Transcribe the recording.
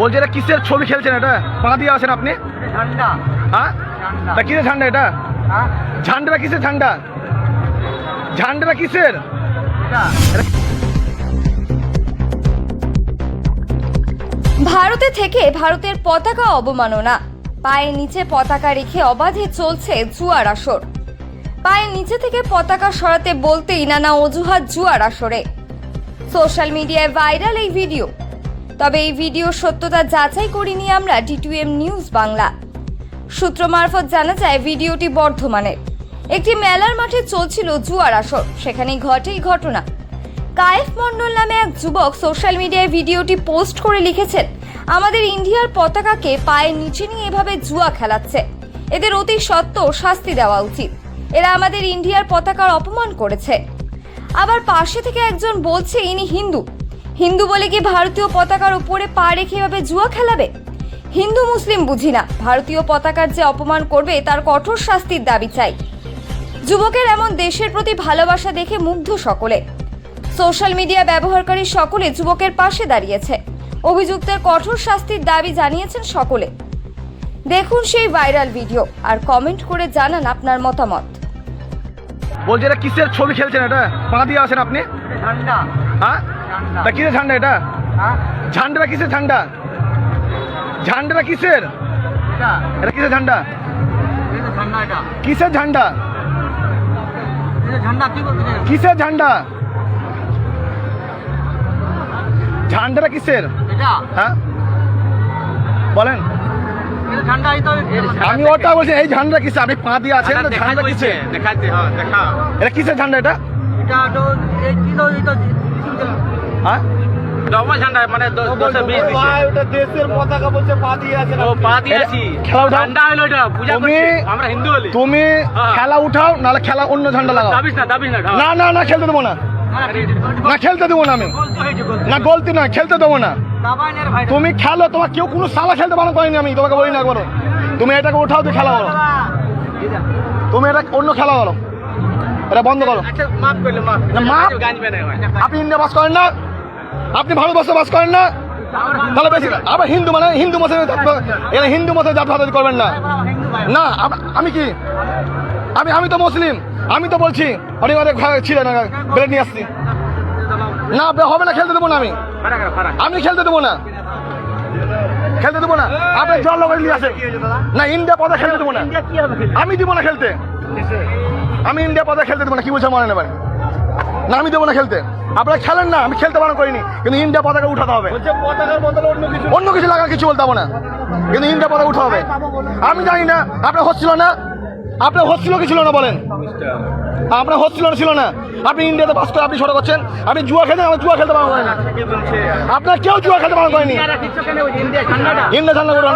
বলছি এটা কিসের ছবি খেলছেন এটা? পা দিয়ে আছেন আপনি। ঠান্ডা হ্যাঁ? তা কিসের ঝান্ডা এটা? হ্যাঁ? ঝান্ডাটা কিসের ঝান্ডা? ঝান্ডাটা কিসের? ভারতে থেকে ভারতের পতাকা অবমাননা। পায়ের নিচে পতাকা রেখে অবাধে চলছে জুয়ার আসর। পায়ের নিচে থেকে পতাকা সরাতে বলতেই নানা অজুহাত জুয়ার আসরে। সোশ্যাল মিডিয়ায় ভাইরাল এই ভিডিও। তবে এই ভিডিও সত্যতা যাচাই করিনি আমরা ডিটুএম নিউজ বাংলা। সূত্র মারফত জানা যায়, ভিডিওটি বর্ধমানের। একটি মেলার মাঠে চলছিল জুয়ার আসর, সেখানেই ঘটে এই ঘটনা। কায়েফ মণ্ডল নামে এক যুবক সোশ্যাল মিডিয়ায় ভিডিওটি পোস্ট করে লিখেছেন, আমাদের ইন্ডিয়ার পতাকাকে পায়ের নিচে নিয়ে এভাবে জুয়া খেলাচ্ছে। এদের অতি সত্ত্বেও শাস্তি দেওয়া উচিত। এরা আমাদের ইন্ডিয়ার পতাকার অপমান করেছে। আবার পাশে থেকে একজন বলছে, ইনি হিন্দু। হিন্দু বলে কি ভারতীয় পতাকার উপরে পা রেখে এভাবে জুয়া খেলাবে? হিন্দু মুসলিম বুঝি না। ভারতীয় পতাকার যে অপমান করবে তার কঠোর শাস্তির দাবি চাই। যুবকের এমন দেশের প্রতি ভালোবাসা দেখে মুগ্ধ সকলে। সোশ্যাল মিডিয়া ব্যবহারকারী সকলে যুবকের পাশে দাঁড়িয়েছে। অভিযুক্তের কঠোর শাস্তির দাবি জানিয়েছেন সকলে। দেখুন সেই ভাইরাল ভিডিও আর কমেন্ট করে জানান আপনার মতামত। বলছি এটা কিসের ছবি খেলছেন এটা? পা দিয়ে আছেন আপনি? ঠান্ডা হ্যাঁ? তা কিসের ঝান্ডা এটা? হ্যাঁ? ঝান্ডাটা কিসের ঝান্ডা? ঝান্ডাটা কিসের? এটা। এটা কিসের ঝান্ডা? ঠান্ডা কিসের ঝান্ডা? কিসের ঝান্ডা? ঝান্ডাটা কিসের? হ্যাঁ? বলেন। আমি ওটা বলছি এই ঝান্ডা কিসের? আপনি পা দিয়ে আছেন ঝান্ডা কিসের? দেখাতে হ্যাঁ এটা কিসের ঝান্ডা এটা? হ্যাঁ? ডবল ঝান্ডা মানে দশে বিশ দিছে। ওটা দেশের পতাকা বলছে পা দিয়ে আছেন ও পা দিয়ে আছি। খেলা উঠাও। ঝান্ডা হলো এটা পূজা তুমি করছি। আমরা হিন্দু বলি তুমি হ্যাঁ। খেলা উঠাও নাহলে খেলা অন্য ঝান্ডা লাগাও। দাবিস না দাবিস না না না না খেলতে দেবো না। না খেলতে দেবো না। আমি। না গলতি না খেলতে দেবো না। তুমি খেলো তোমার কেউ কোনো সালা খেলতে পারো করিনি আমি তোমাকে বলি না করো তুমি এটাকে উঠাও তো খেলা করো। তুমি এটা অন্য খেলা করো। এটা বন্ধ করো। আচ্ছা মাফ আপনি ইন্ডিয়া বাস করেন না। আপনি ভারতবর্ষে বাস করেন না? তাহলে বেশি আবার হিন্দু মানে হিন্দু মতে এখানে হিন্দু মতে জাত করবেন না। না আমি কি? আমি আমি তো মুসলিম। আমি তো বলছি অনেক অনেক ছিলেন ব্রেড নিয়ে আসছি। না হবে না খেলতে দেবো না আমি। আমি খেলতে দেবো না। খেলতে দেবো না। আপনি জল লগা নিয়ে আসেন না ইন্ডিয়া পদে খেলতে দেবো না। আমি দিব না খেলতে। আমি ইন্ডিয়া পদে খেলতে দেবো না কি বলছে মনে নেবেন না আমি দেবো না খেলতে। আপনারা খেলেন না আমি খেলতে বারণ করিনি কিন্তু ইন্ডিয়া পতাকা উঠাতে হবে অন্য কিছু লাগার কিছু বলতে হবে না কিন্তু ইন্ডিয়া পতাকা উঠতে হবে আমি জানি না আপনার হচ্ছিল না আপনার হচ্ছিল কি ছিল না বলেন আপনার হচ্ছিল না ছিল না আপনি ইন্ডিয়াতে বাস করে আপনি ছোট করছেন আপনি জুয়া খেলতেন আমি জুয়া খেলতে পারব না আপনার কেউ জুয়া খেলতে পারব করেনি ইন্ডিয়া ইন্ডিয়া ঠান্ডা করুন